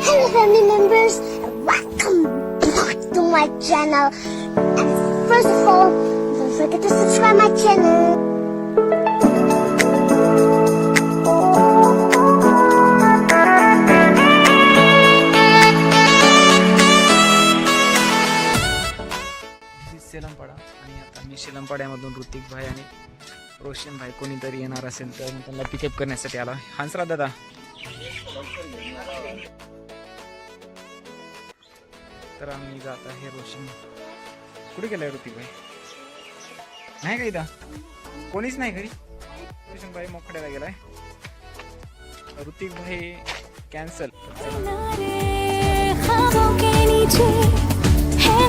Hello family members, and welcome back to my channel. And first of all, don't forget to subscribe my channel. सेलमपाडा आणि आता मी शेलमपाड्यामधून ऋतिक भाई आणि रोशन भाई कोणीतरी येणार असेल तर मी त्यांना पिकअप करण्यासाठी आला हंसराज दादा तर आम्ही जात आहे रोशन. कुठे गेलाय ऋतिक भाई नाही का इथं? कोणीच नाही घरी? रोशन भाई मोकड्याला गेलाय ऋतिक भाई कॅन्सल किनारे ख्वाबों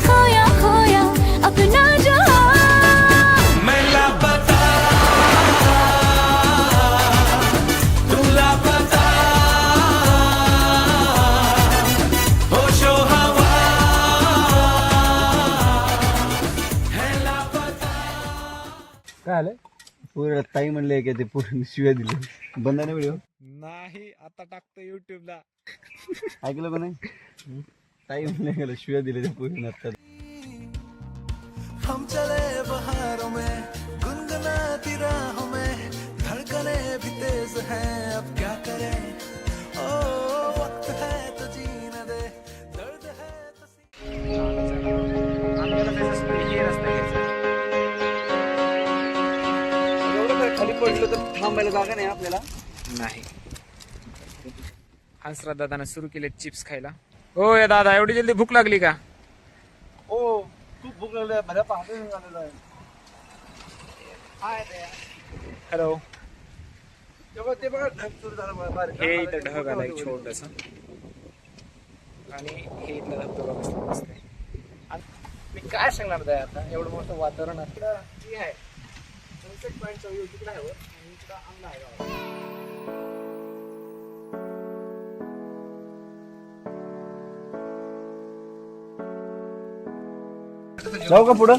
खोया खोया अपना काय आलं पूर्ण ताई म्हणले की ते पूर्ण शिव्या दिले बंद नाही व्हिडिओ नाही आता टाकतो युट्यूबला ऐकलं का नाही? ताई म्हणले गेलं शिव्या दिले त्या पूर्ण आता. पडलं तर थांबायला जागा नाही आपल्याला. नाही. हंसराज दादानं सुरू केले चिप्स खायला. हो या दादा एवढी जल्दी भूक लागली का? हो खूप भूक लागली. माझ्या पहाटे झालेलं आहे. हॅलो तेव्हा ते बघा ढग सुरू झालं बारीक. हे इथं ढग आला एक छोटस. आणि हे इथला धबधबा बसला मस्त आहे. मी काय सांगणार आहे आता? एवढं मोठं वातावरण असलं की आहे. सनसेट पॉईंटचा व्ह्यू तिकडे आहे वर आणि इकडं आमला आहे गावात. जाऊ का पुढं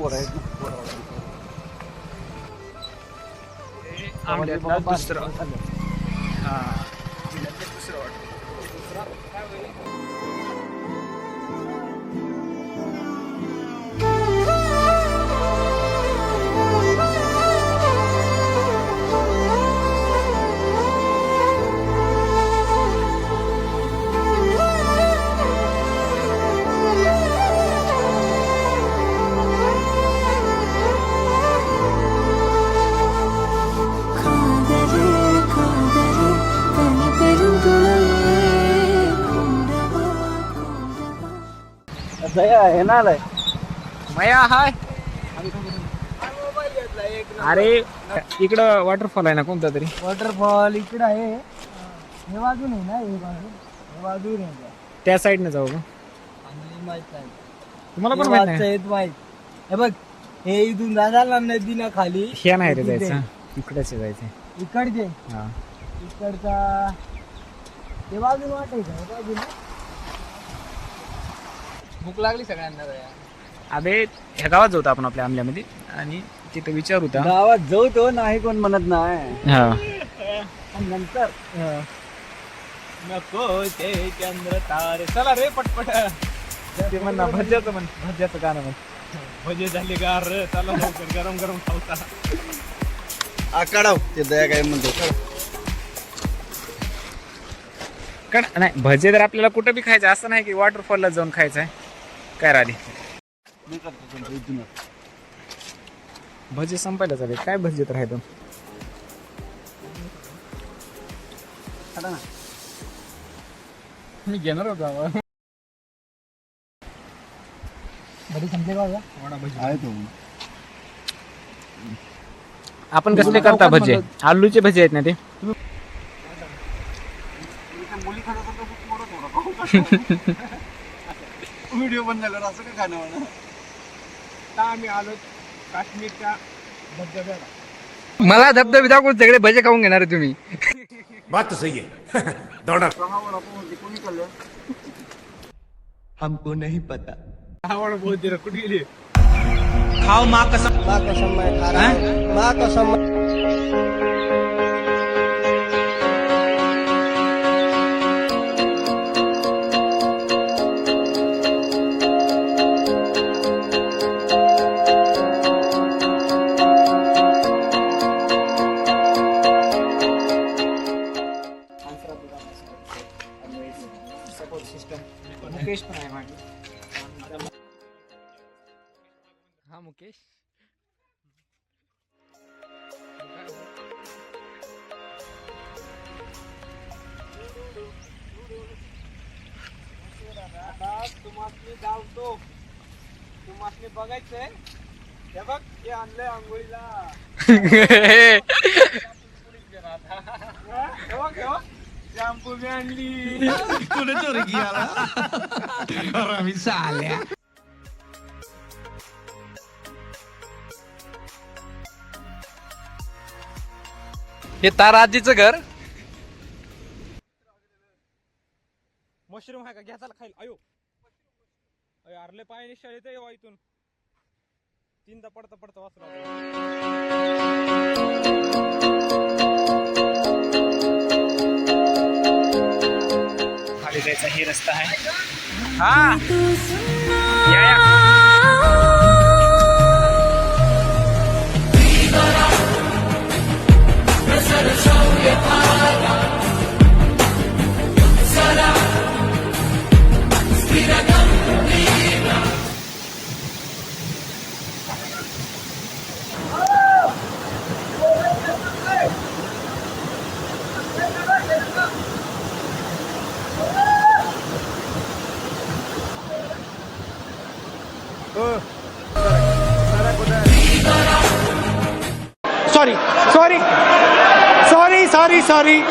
पोर आहेत ना, पोरं. हे आंब्यातला दुसरं हा जिल्ह्यातलं दुसरं वाटतं जया ना मया हाय. अरे इकडं वॉटरफॉल आहे ना कोणता तरी? वॉटरफॉल इकडं आहे. हे बाजून आहे ना हे बाजू हे बाजू त्या साईडनं जाऊ तुम्हाला पण माहीत माहीत. हे बघ हे इथून जाणार ना नदी ना खाली. ह्या नाही रे जायचं इकडेच आहे जायचं. इकडचे? हा. इकडचा हे बाजून वाटायचं हे बाजून? भूक लागली सगळ्यांना जरा. अबे ह्या गावात जाऊ आपण आपल्या आमल्यामध्ये आणि तिथं विचारू होता गावात जाऊ तो नाही कोण म्हणत नाही. हा. आणि नंतर नको ते चंद्र तारे. चला रे पटपट. ते म्हण ना भज्याचं म्हण भज्याचं गाणं म्हण. भजे झाले गार. चला लवकर गरम गरम खावता आकाडाव ते दया काय म्हणतो. कारण नाही भजे तर आपल्याला कुठं बी खायचं असं नाही की वॉटरफॉलला जाऊन खायचं आहे. काय इथूनच. भजे संपायला चालेल. काय भजेत राहतो मी घेणार होतो भजी संपले का आपण कसले करता भजे? आलूचे भजे आहेत ना ते? व्हिडिओ बनल्यावर असं काय खाणं म्हणा आता आम्ही आलो काश्मीरच्या धबधब्याला. मला धबधबे दाखवून सगळे भजे खाऊन घेणार आहे तुम्ही. बात तो सही है दौड़ा. हमको नहीं पता। आवड बहुत दिलं कुठे गेली. खाओ माँ कसम। सपोर्ट सिस्टम मुकेश पण आहे माझी हा मुकेश. तुम्हाला बघायचंय. हे बघ हे आणलंय आंघोळीला. हे हे शॅम्पू आणली चोरी अभी साले हे तारा आजीचं घर? मशरूम आहे का? घ्या चला खाईल. अयो. अयो अरले पाय निशाळ येते इथून. तीनदा पडता पडता वाचला जायचा हे रस्ता आहे हा तू सुनना या, या. Sorry sorry sorry sorry sorry